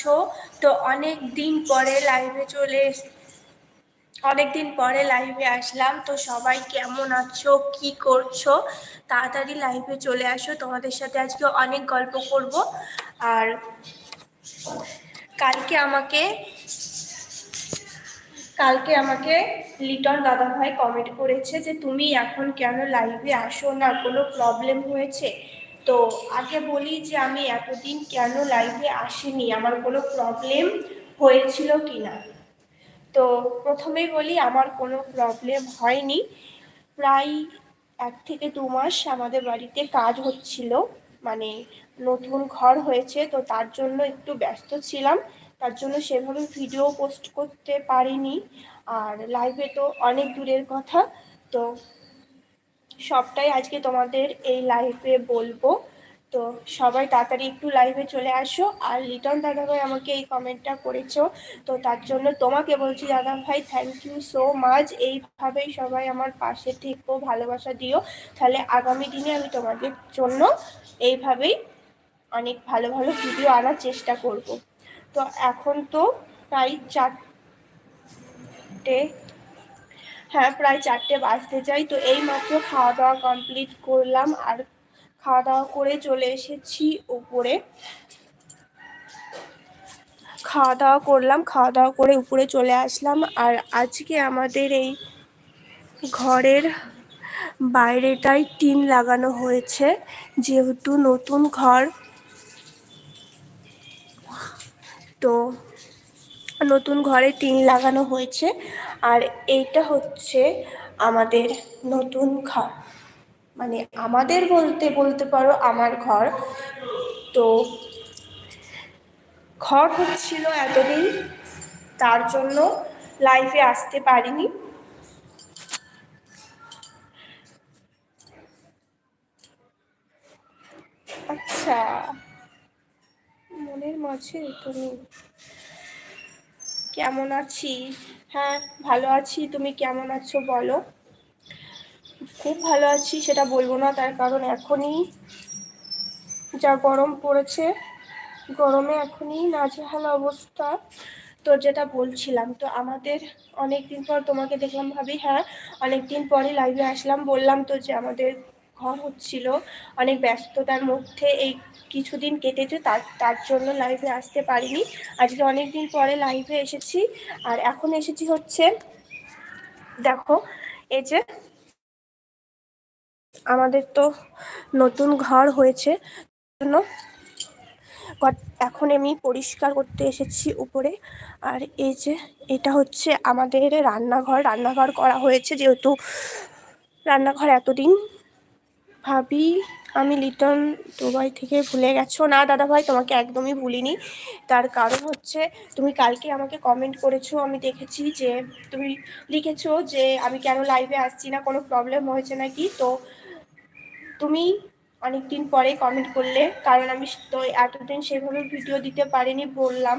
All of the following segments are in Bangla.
আছো? তো অনেক দিন পরে লাইভে চলে অনেক দিন পরে লাইভে আসলাম। তো সবাই কেমন আছো? কি করছ? তাড়াতাড়ি লাইভে চলে আসো। তোমাদের সাথে আজকে অনেক গল্প করব। আর কালকে আমাকে কালকে আমাকে লিটন দাদাভাই কমেন্ট করেছে যে, তুমি এখন কেন লাইভে আসো না? কোনো প্রবলেম হয়েছে? তো আগে বলি যে আমি এতদিন কেন লাইভে আসিনি? আমার কোনো প্রবলেম হয়েছিল কি না তো প্রথমেই বলি, আমার কোনো প্রবলেম হয়নি। প্রায় এক থেকে দু মাস আমাদের বাড়িতে কাজ হচ্ছিল মানে নতুন ঘর হয়েছে, তো তার জন্য একটু ব্যস্ত ছিলাম। তার জন্য সেভাবে ভিডিও পোস্ট করতে পারিনি। আর লাইভে তো অনেক দূরের কথা, তো সবটাই আজকে তোমাদের এই লাইভে বলব। তো সবাই তাড়াতাড়ি একটু লাইভে চলে আসো। আর লিটন দাদাভাই আমাকে এই কমেন্টটা করেছ, তো তার জন্য তোমাকে বলছি দাদাভাই থ্যাংক ইউ সো মাচ এইভাবেই সবাই আমার পাশে থেকো, ভালোবাসা দিও। তাহলে আগামী দিনে আমি তোমাদের জন্য এইভাবেই অনেক ভালো ভালো ভিডিও আনার চেষ্টা করব। তো এখন তো প্রায় চারটে হ্যাঁ প্রায় চারটে বাজতে যাই তো এই মাত্র খাওয়া দাওয়া কমপ্লিট করলাম আর খাওয়া দাওয়া করে চলে এসেছি উপরে। খাওয়া দাওয়া করলাম খাওয়া দাওয়া করে উপরে চলে আসলাম আর আজকে আমাদের এই ঘরের বাইরেটাই টিন লাগানো হয়েছে, যেহেতু নতুন ঘর। তো নতুন ঘরে টিন লাগানো হয়েছে। আর এইটা হচ্ছে আমাদের নতুন ঘর। মানে আমাদের বলতে বলতে পারো আমার ঘর। তো ঘর হচ্ছিল এতদিন, তার জন্য লাইফে আসতে পারিনি। আচ্ছা মনের মাঝে তুমি কেমন আছি? হ্যাঁ ভালো আছি। তুমি কেমন আছো বলো? খুব ভালো আছি, সেটা বলব না। তার কারণ এখনই যা গরম পড়েছে, গরমে এখনই নাজেহাল অবস্থা। তো যেটা বলছিলাম, তো আমাদের অনেক দিন পর তোমাকে দেখলাম ভাবি হ্যাঁ অনেক দিন পরে লাইভে আসলাম। বললাম তো যে আমাদের ঘর হচ্ছিল অনেক ব্যস্ততার মধ্যে এই কিছুদিন কেটেছে, তার তার জন্য লাইভে আসতে পারিনি। আজকে অনেক দিন পরে লাইভে এসেছি। আর এখন এসেছি হচ্ছে, দেখো, এই যে আমাদের তো নতুন ঘর হয়েছে, জন্য এখন আমি পরিষ্কার করতে এসেছি উপরে। আর এই যে এটা হচ্ছে আমাদের রান্নাঘর। রান্নাঘর করা হয়েছে যেহেতু রান্নাঘর এতদিন ভাবি, আমি লিটন দুবাই থেকে ভুলে গেছো? না দাদা ভাই তোমাকে একদমই ভুলিনি। তার কারণ হচ্ছে, তুমি কালকে আমাকে কমেন্ট করেছ, আমি দেখেছি যে, তুমি লিখেছো যে, আমি কেন লাইভে আসছি না, কোনো প্রবলেম হয়েছে নাকি? তো তুমি অনেক দিন পরে কমেন্ট করলে, কারণ আমি তো এতদিন সেভাবে ভিডিও দিতে পারিনি, বললাম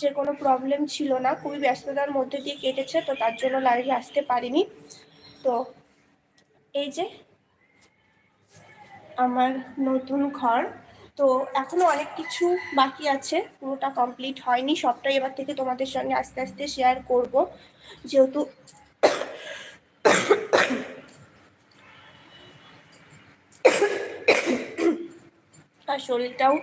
যে, কোনো প্রবলেম ছিল না, খুবই ব্যস্ততার মধ্যে দিয়ে কেটেছে, তো তার জন্য লাইভে আসতে পারিনি। তো এই যে আমার নতুন ঘর। তো এখনও অনেক কিছু বাকি আছে। পুরোটা কমপ্লিট হয়নি। সবটাই এবার থেকে তোমাদের সঙ্গে আস্তে আস্তে শেয়ার করব। যেহেতু আর শরীরটাও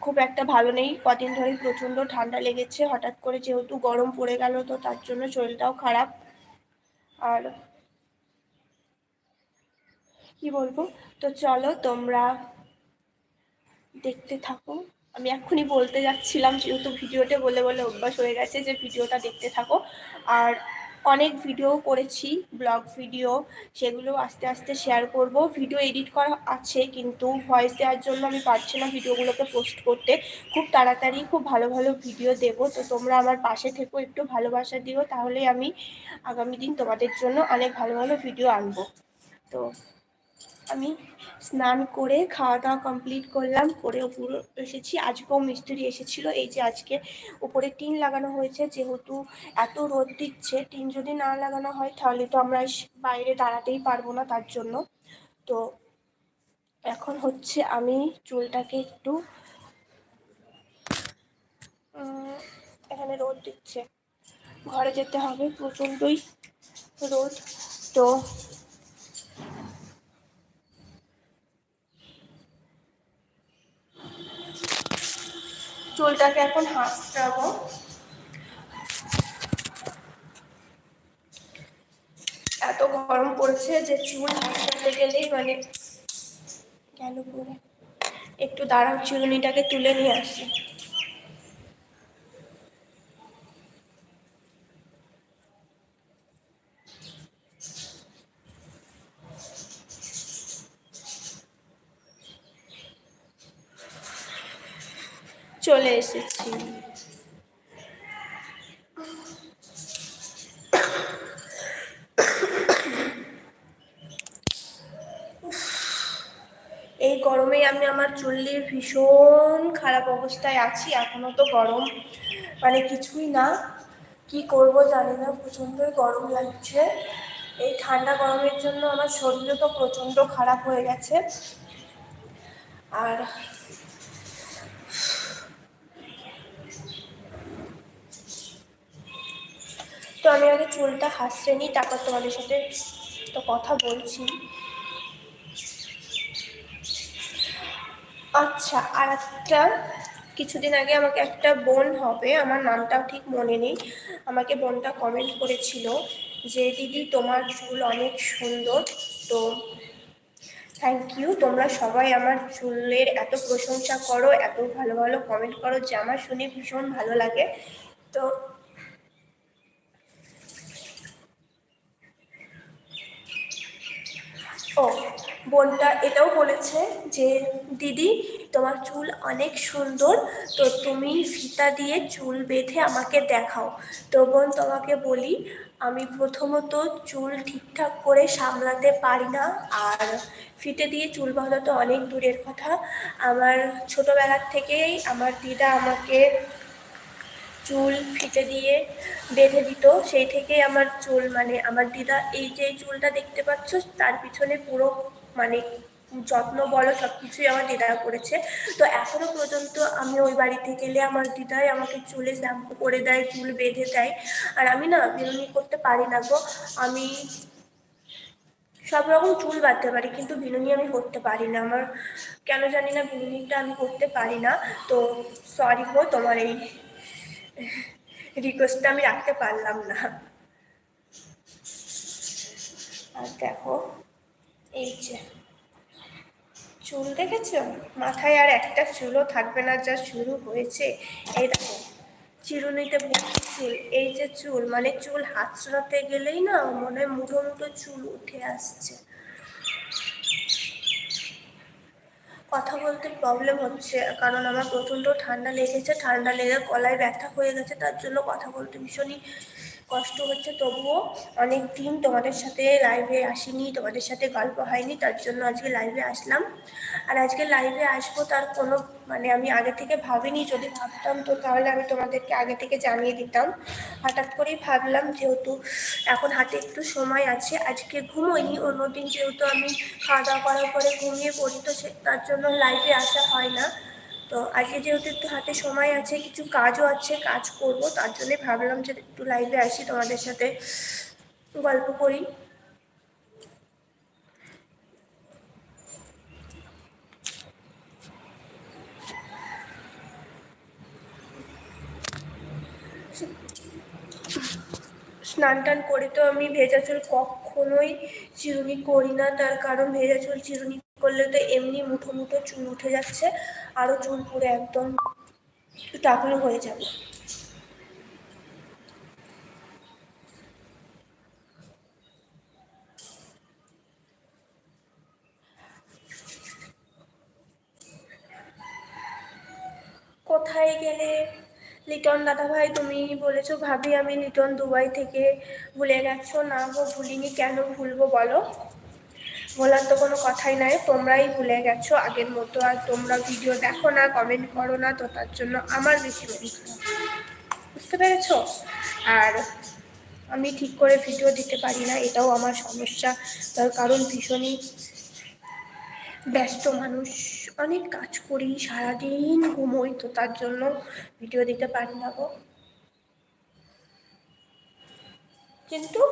খুব একটা ভালো নেই। কদিন ধরে প্রচণ্ড ঠান্ডা লেগেছে। হঠাৎ করে যেহেতু গরম পড়ে গেল, তো তার জন্য শরীরটাও খারাপ। আর কি বলব? তো চলো তোমরা দেখতে থাকো। আমি এক্ষুনি বলতে যাচ্ছিলাম, যেহেতু ভিডিওতে বলে বলে অভ্যাস হয়ে গেছে যে ভিডিওটা দেখতে থাকো। আর অনেক ভিডিও করেছি, ব্লগ ভিডিও, সেগুলো আস্তে আস্তে শেয়ার করব। ভিডিও এডিট করা আছে, কিন্তু ভয়েস দেওয়ার জন্য আমি পারছি না ভিডিওগুলোকে পোস্ট করতে। খুব তাড়াতাড়ি খুব ভালো ভালো ভিডিও দেব। তো তোমরা আমার পাশে থেকেও একটু ভালোবাসা দিও তাহলে আমি আগামী দিন তোমাদের জন্য অনেক ভালো ভালো ভিডিও আনব। তো আমি স্নান করে খাওয়া দাওয়া কমপ্লিট করলাম, করে উপরে এসেছি। আজকেও মিস্ত্রি এসেছিল। এই যে আজকে উপরে টিন লাগানো হয়েছে, যেহেতু এত রোদ দিচ্ছে, টিন যদি না লাগানো হয় তাহলে তো আমরা বাইরে দাঁড়াতেই পারব না তার জন্য। তো এখন হচ্ছে আমি চুলটাকে একটু এখানে রোদ দিচ্ছে। ঘরে যেতে হবে, প্রচণ্ডই রোদ। তো চুলটাকে এখন হাঁচড়াবো। এত গরম পড়ছে যে চুল হাঁচড়াতে গেলেই মানে গেল পরে। একটু দাঁড়াও চিরুনিটাকে তুলে নিয়ে আসি। চলে এসেছি। এই গরমে আমি আমার চুল্লির ভীষণ খারাপ অবস্থায় আছি, এখনও তো গরম। মানে কিছুই না, কি করব জানি না, প্রচণ্ডই গরম লাগছে। এই ঠান্ডা গরমের জন্য আমার শরীরও তো প্রচণ্ড খারাপ হয়ে গেছে। আর তো আমি আগে চুলটা হাসছে নিই, তারপর তোমাদের সাথে তো কথা বলছি। আচ্ছা আর একটা, কিছুদিন আগে আমাকে একটা বোন হবে, আমার নামটাও ঠিক মনে নেই। আমাকে বোনটা কমেন্ট করেছিল যে, দিদি, তোমার চুল অনেক সুন্দর, তো থ্যাংক ইউ তোমরা সবাই আমার চুলের এত প্রশংসা করো, এত ভালো ভালো কমেন্ট করো যে, আমার শুনে ভীষণ ভালো লাগে। তো ও, বোনটা এটাও বলেছে যে, দিদি, তোমার চুল অনেক সুন্দর, তো তুমি ফিতা দিয়ে চুল বেঁধে আমাকে দেখাও। তো বোন তোমাকে বলি, আমি প্রথমত চুল ঠিকঠাক করে সামলাতে পারি না, আর ফিতে দিয়ে চুল বাঁধা তো অনেক দূরের কথা। আমার ছোটোবেলার থেকেই আমার দিদা আমাকে চুল ফিতে দিয়ে বেঁধে দিত, সেই থেকেই আমার চুল মানে আমার দিদা এই যে চুলটা দেখতে পাচ্ছ, তার পিছনে পুরো মানে যত্ন বলো সব কিছুই আমার দিদা করেছে। তো এখনও পর্যন্ত আমি ওই বাড়িতে গেলে আমার দিদাই আমাকে চুলে শ্যাম্পু করে দেয়, চুল বেঁধে দেয়। আর আমি না বিনুনি করতে পারি না গো, আমি সব রকম চুল বাঁধতে পারি, কিন্তু বিনুনি আমি করতে পারি না। আমার কেন জানি না বিনুনিটা আমি করতে পারি না। তো সরি গো তোমার এই রিকোয়েস্টটা আমি রাখতে পারলাম না। আর দেখো, এই যে, চুল দেখেছ? মাথায় আর একটা চুলও থাকবে না, যা শুরু হয়েছে। এই দেখো, চিরুনিতে চুল। এই যে চুল মানে চুল হাতড়াতে গেলেই না মনে মুঠো মুঠো চুল উঠে আসছে। কথা বলতে প্রবলেম হচ্ছে, কারণ আমার প্রচণ্ড ঠান্ডা লেগেছে, ঠান্ডা লেগে গলায় ব্যথা হয়ে গেছে, তার জন্য কথা বলতে ভীষণই কষ্ট হচ্ছে তবুও অনেক দিন তোমাদের সাথে লাইভে আসিনি, তোমাদের সাথে গল্প হয়নি, তার জন্য আজকে লাইভে আসলাম। আর আজকে লাইভে আসব তার কোনো মানে আমি আগে থেকে ভাবিনি, যদি ভাবতাম তো তাহলে আমি তোমাদেরকে আগে থেকে জানিয়ে দিতাম। হঠাৎ করেই ভাবলাম যেহেতু এখন হাতে একটু সময় আছে, আজকে ঘুমোইনি, অন্যদিন যেহেতু আমি খাওয়া দাওয়া করার পরে ঘুমিয়ে পড়ি, তো সে, তার জন্য লাইভে আসা হয় না। তো আজকে যেহেতু একটু হাতে সময় আছে, কিছু কাজও আছে, কাজ করব, তার জন্যই ভাবলাম যে একটু লাইভে আসি তোমাদের সাথে গল্প করি। স্নান টান করে তো আমি ভেজা চুল কখনোই চিরুনি করি না, তার কারণ ভেজা চুল চিরুনি করলে তো এমনি মুঠো মুঠো চুল উঠে যাচ্ছে আরও চুল পুরো একদম টাকলো হয়ে যাবে। কোথায় গেলে? লিটন দাদা ভাই তুমি বলেছ ভাবি, আমি লিটন দুবাই থেকে ভুলে গেছো। না গো, ভুলিনি। কেন ভুলবো বলো? বলার তো কোনো কথাই নাই, তোমরাই ভুলে গেছো আগের মতো, আর তোমরা ভিডিও দেখো না কমেন্ট করো না, তো তার জন্য আমার বেশি মন খারাপ। বুঝতে পেরেছ? আর আমি ঠিক করে ভিডিও দিতে পারি না, এটাও আমার সমস্যা, তার কারণ ভীষণই ব্যস্ত মানুষ। অনেক কাজ করি, সারাদিন ঘুমোই, তো তার জন্য ভিডিও দিতে পারি না গো। কিন্তু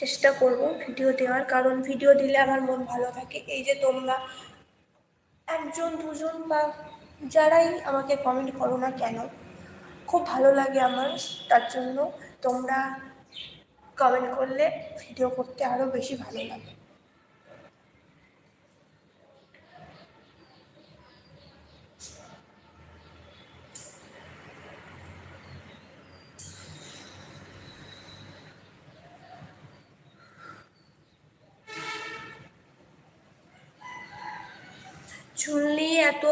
চেষ্টা করব ভিডিও দেওয়ার, কারণ ভিডিও দিলে আমার মন ভালো থাকে। এই যে তোমরা একজন, দুজন বা যারাই আমাকে কমেন্ট করো না কেন, খুব ভালো লাগে আমার, তার জন্য তোমরা কমেন্ট করলে ভিডিও করতে আরও বেশি ভালো লাগে চুল নিয়ে এত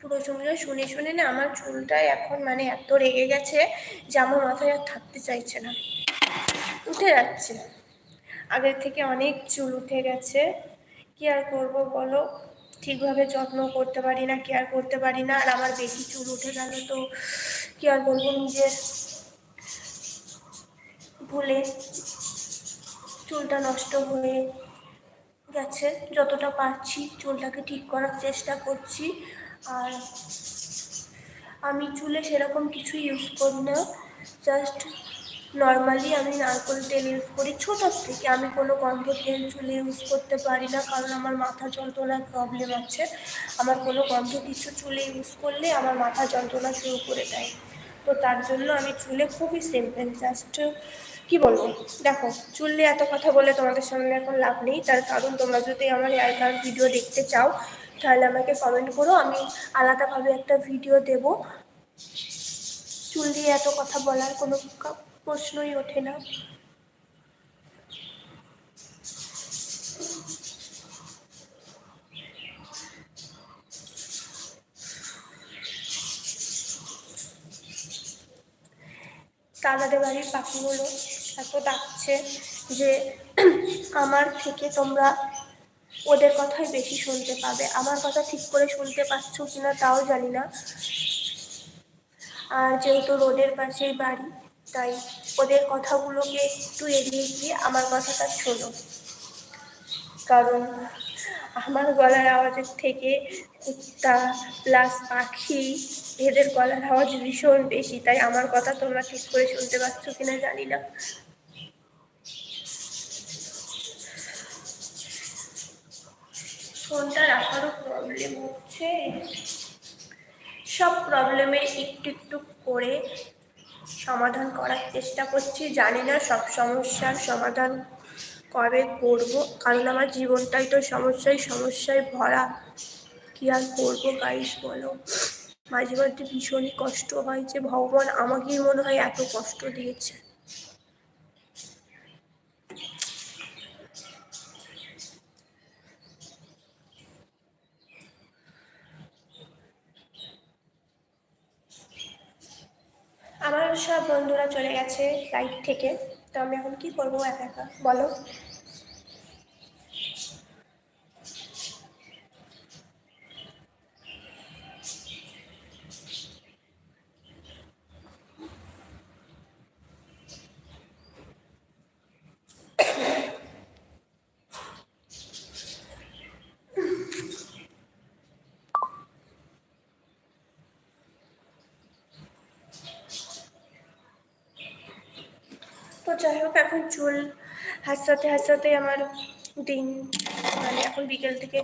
প্রশংসা শুনে শুনে না আমার চুলটা এখন মানে এত রেগে গেছে যে আমার মাথায় আর থাকতে চাইছে না। উঠে যাচ্ছে। আগের থেকে অনেক চুল উঠে গেছে। কি আর করব বলো? ঠিকভাবে যত্ন করতে পারি না কেয়ার করতে পারি না। আর আমার বেশি চুল উঠে গেল তো কি আর বলব নিজের ভুলে চুলটা নষ্ট হয়ে গেছে। যতটা পারছি চুলটাকে ঠিক করার চেষ্টা করছি। আর আমি চুলে সেরকম কিছু ইউজ করি না। জাস্ট নর্মালি আমি নারকোল তেল ইউজ করি। ছোটোর থেকে আমি কোনো গন্ধ তেল চুলে ইউজ করতে পারি না। কারণ আমার মাথা যন্ত্রণার প্রবলেম আছে। আমার কোনো গন্ধ কিছু চুলে ইউজ করলে আমার মাথা যন্ত্রণা শুরু করে দেয়। তো তার জন্য আমি চুলে খুবই সিম্পল জাস্ট কি বলব? দেখো, চুল নিয়ে এত কথা বলে তোমাদের সামনে এখন লাভ নেই। তার কারণ তোমরা যদি আমার কালার ভিডিও দেখতে চাও, তাহলে আমাকে কমেন্ট করো। আমি আলাদাভাবে একটা ভিডিও দেব। চুল দিয়ে এত কথা বলার কোনো প্রশ্নই ওঠে না। দাদাদের বাড়ির পাখিগুলো এত ডাকছে যে, আমার থেকে তোমরা ওদের কথাই বেশি শুনতে পাবে। আমার কথা ঠিক করে শুনতে পাচ্ছ কি না তাও জানি না। আর যেহেতু রোডের পাশেই বাড়ি, তাই ওদের কথাগুলোকে একটু এড়িয়ে গিয়ে আমার কথাটা শোনো। কারণ আমার গলার আওয়াজের থেকে কুত্তা প্লাস পাখি এদের গলার আওয়াজ ভীষণ বেশি, তাই আমার কথা তোমরা ঠিক করে শুনতে পাচ্ছ কিনা জানি না। ফোনটা রাখারও প্রবলেম হচ্ছে। সব প্রবলেমের একটু একটু করে সমাধান করার চেষ্টা করছি। জানি না সব সমস্যার সমাধান কবে করব, কারণ আমার জীবনটাই তো সমস্যায় সমস্যায় ভরা। কী আর করব গাইস বলো? মাঝে মাঝে ভীষণই কষ্ট হয় যে ভগবান আমাকেই মনে হয় এত কষ্ট দিয়েছে। আমার সব বন্ধুরা চলে গেছে লাইট থেকে। তো আমি এখন কি করব একা একা? বলো। যাই হোক, এখন চুল হাসাতে হাসাতে আমার দিন মানে এখন বিকেল থেকে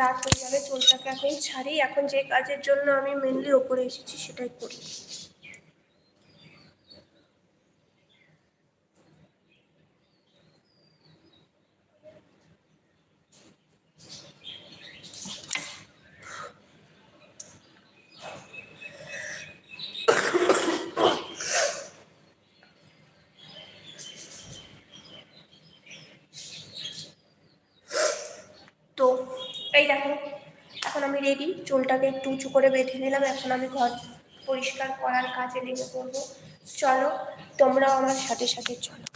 রাত হয়ে যাবে, চুলটাকে এখন ছাড়ি। এখন যে কাজের জন্য আমি মেনলি ওপরে এসেছি, সেটাই করি। চুলটাকে একটু উঁচু করে বেঁধে নিলাম। এখন আমি ঘর পরিষ্কার করার কাজে লেগে পড়ব। চলো, তোমরাও আমার সাথে সাথে চলো।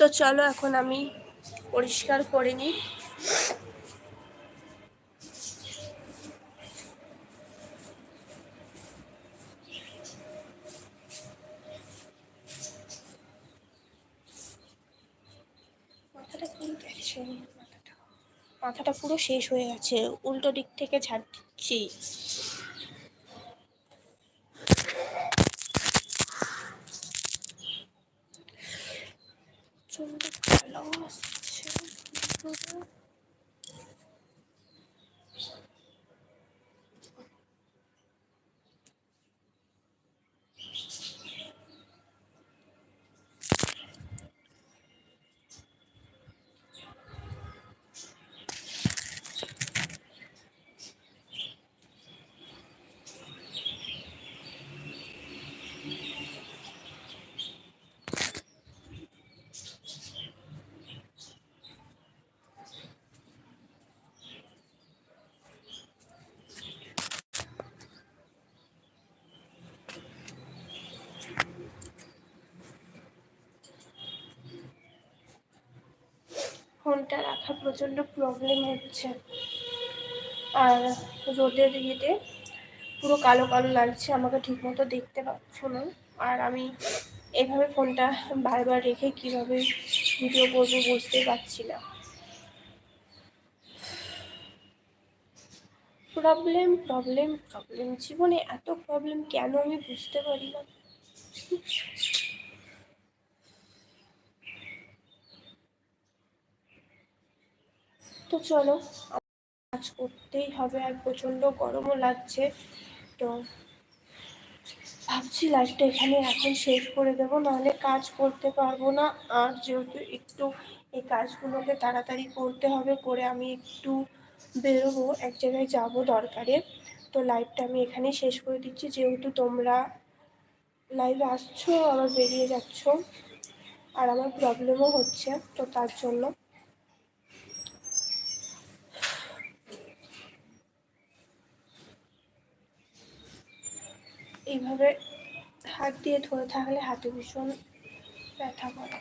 তো চলো এখন আমি পরিষ্কার করে নিই। মাথাটা পুরো শেষ হয়ে গেছে। উল্টো দিক থেকে ঝাড় দিচ্ছি। প্রচণ্ড ভালো আসছে ফোনটা প্রচণ্ড প্রবলেম হচ্ছে। আর রোদের ইয়েতে পুরো কালো কালো লাগছে, আমাকে ঠিকমতো দেখতে পাচ্ছ না আর আমি এভাবে ফোনটা বারবার রেখে কীভাবে ভিডিও করব বুঝতে পারছি না। প্রবলেম প্রবলেম প্রবলেম জীবনে এত প্রবলেম কেন আমি বুঝতে পারি না? তো চলো, কাজ করতেই হবে আর প্রচণ্ড গরমও লাগছে। তো ভাবছি লাইফটা এখানে এখন শেষ করে দেবো, নাহলে কাজ করতে পারব না। আর যেহেতু একটু এই কাজগুলোকে তাড়াতাড়ি করতে হবে, করে আমি একটু বেরোবো, এক জায়গায় যাব দরকারে। তো লাইভটা আমি এখানেই শেষ করে দিচ্ছি। যেহেতু তোমরা লাইভে আসছো, আবার বেরিয়ে যাচ্ছ, আর আমার প্রবলেমও হচ্ছে, তো তার জন্য এইভাবে হাত দিয়ে ধরে থাকলে হাতে ভীষণ ব্যথা করে।